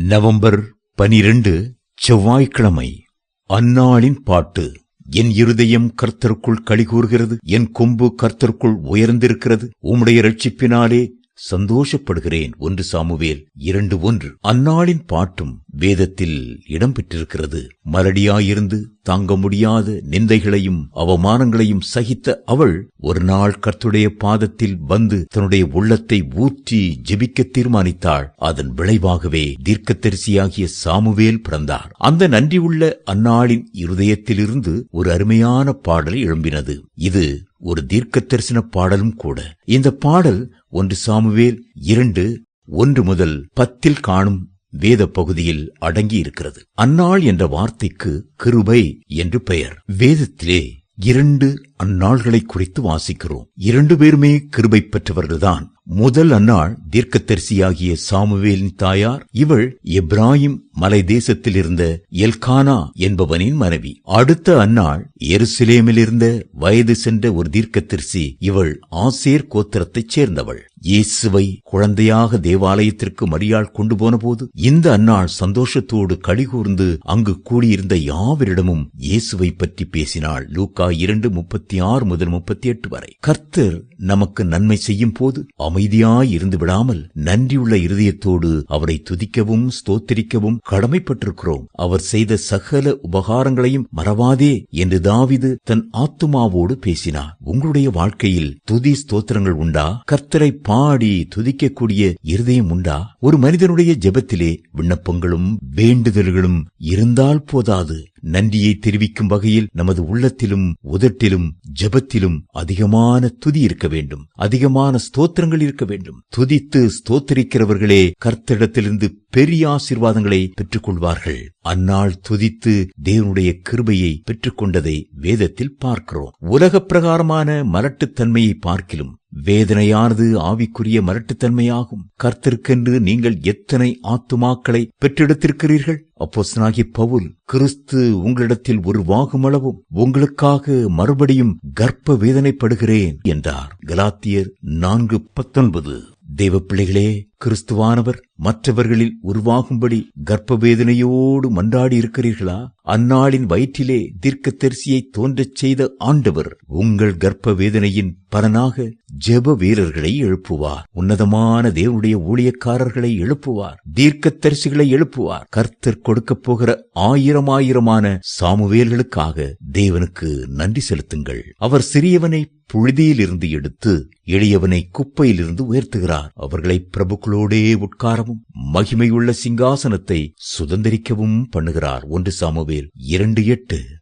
November பனிரெண்டு செவ்வாய்க்கிழமை. அந்நாளின் பாட்டு என் இருதயம் கர்த்தருக்குள் களிகூறுகிறது என் கொம்பு கர்த்தருக்குள் உயர்ந்திருக்கிறது உம்முடைய ரட்சிப்பினாலே சந்தோஷப்படுகிறேன் ஒன்று சாமுவேல் இரண்டு ஒன்று. அந்நாளின் பாட்டும் வேதத்தில் இடம்பெற்றிருக்கிறது. மலடியாயிருந்து தாங்க முடியாத நிந்தைகளையும் அவமானங்களையும் சகித்த அவள் ஒரு நாள் கர்த்துடைய பாதத்தில் வந்து தன்னுடைய உள்ளத்தை ஊற்றி ஜெபிக்க தீர்மானித்தாள். அதன் விளைவாகவே தீர்க்கதரிசியாகிய சாமுவேல் பிறந்தார். அந்த நன்றியுள்ள அந்நாளின் இருதயத்திலிருந்து ஒரு அருமையான பாடல் எழும்பினது. இது ஒரு தீர்க்க தரிசன பாடலும் கூட. இந்த பாடல் ஒன்று சாமுவேல் இரண்டு ஒன்று முதல் பத்தில் காணும் வேத பகுதியில் அடங்கி இருக்கிறது அந்நாள் என்ற வார்த்தைக்கு கிருபை என்று பெயர். வேதத்திலே இரண்டு அந்நாள்களை குறித்து வாசிக்கிறோம். இரண்டு பேருமே கிருபை பெற்றவர்கள்தான். முதல் அன்னாள் தீர்க்கதரிசியாகிய சாமுவேலின் தாயார் இவள் இப்ராஹிம் மலை தேசத்தில் இருந்த எல்கானா என்பவனின் மனைவி. அடுத்த அன்னாள் எருசலேமில் இருந்த வயது சென்ற ஒரு தீர்க்கதரிசி இவள் ஆசேர் கோத்திரத்தைச் சேர்ந்தவள். இயேசுவை குழந்தையாக தேவாலயத்திற்கு மரியாள் கொண்டு போனபோது இந்த அன்னாள் சந்தோஷத்தோடு கழிகூர்ந்து அங்கு கூடியிருந்த யாவரிடமும் இயேசுவை பற்றி பேசினாள். லூக்கா இரண்டு முப்பத்தி ஆறு முதல் முப்பத்தி எட்டு வரை. கர்த்தர் நமக்கு நன்மை செய்யும் போது அமைதியாய் இருந்து விடாமல் நன்றியுள்ள இருதயத்தோடு அவரை துதிக்கவும் ஸ்தோத்திரிக்கவும் கடமைப்பட்டிருக்கிறோம். அவர் செய்த சகல உபகாரங்களையும் மறவாதே என்று தாவிது தன் ஆத்துமாவோடு பேசினார். உங்களுடைய வாழ்க்கையில் துதி ஸ்தோத்திரங்கள் உண்டா? கர்த்தரை பாடி துதிக்கக்கூடிய இருதயம் உண்டா? ஒரு மனிதனுடைய ஜெபத்திலே விண்ணப்பங்களும் வேண்டுதல்களும் இருந்தால் போதாது. நன்றியை தெரிவிக்கும் வகையில் நமது உள்ளத்திலும் உதட்டிலும் ஜெபத்திலும் அதிகமான துதி இருக்க வேண்டும். அதிகமான ஸ்தோத்திரங்கள் இருக்க வேண்டும். துதித்து ஸ்தோத்தரிக்கிறவர்களே கர்த்தரிடத்திலிருந்து பெரிய ஆசீர்வாதங்களை பெற்றுக் கொள்வார்கள் அந்நாள் துதித்து தேவனுடைய கிருபையை பெற்றுக்கொண்டதை வேதத்தில் பார்க்கிறோம். உலக பிரகாரமான மலட்டுத்தன்மையை பார்க்கிலும் வேதனையானது ஆவிக்குரிய மரட்டுத்தன்மையாகும். கர்த்தருக்கென்று நீங்கள் எத்தனை ஆத்துமாக்களை பெற்றெடுத்திருக்கிறீர்கள்? அப்போஸ்னாகி பவுல் கிறிஸ்து உங்களிடத்தில் ஒரு வாகுமளவும் உங்களுக்காக மறுபடியும் கர்ப்ப வேதனைப்படுகிறேன் என்றார். கலாத்தியர் நான்கு பத்தொன்பது. தேவ பிள்ளைகளே கிறிஸ்துவானவர் மற்றவர்களில் உருவாகும்படி கர்ப்ப வேதனையோடு மன்றாடி இருக்கிறீர்களா அந்நாளின் வயிற்றிலே தீர்க்கதரிசியை தோன்றச் செய்த ஆண்டவர் உங்கள் கர்ப்ப வேதனையின் பலனாக ஜெப வீரர்களை எழுப்புவார். உன்னதமான தேவனுடைய ஊழியக்காரர்களை எழுப்புவார். தீர்க்கதரிசிகளை எழுப்புவார். கர்த்தர் கொடுக்கப் போகிற ஆயிரம் ஆயிரமான சாமுவேல்களுக்காக தேவனுக்கு நன்றி செலுத்துங்கள். அவர் சிறியவனை புழுதியிலிருந்து எடுத்து எளியவனை குப்பையிலிருந்து உயர்த்துகிறார். அவர்களை பிரபுக்களோடே உட்காரவும் மகிமையுள்ள சிங்காசனத்தை சுதந்திரிக்கவும் பண்ணுகிறார். ஒன்று சாமுவேல் இரண்டு எட்டு.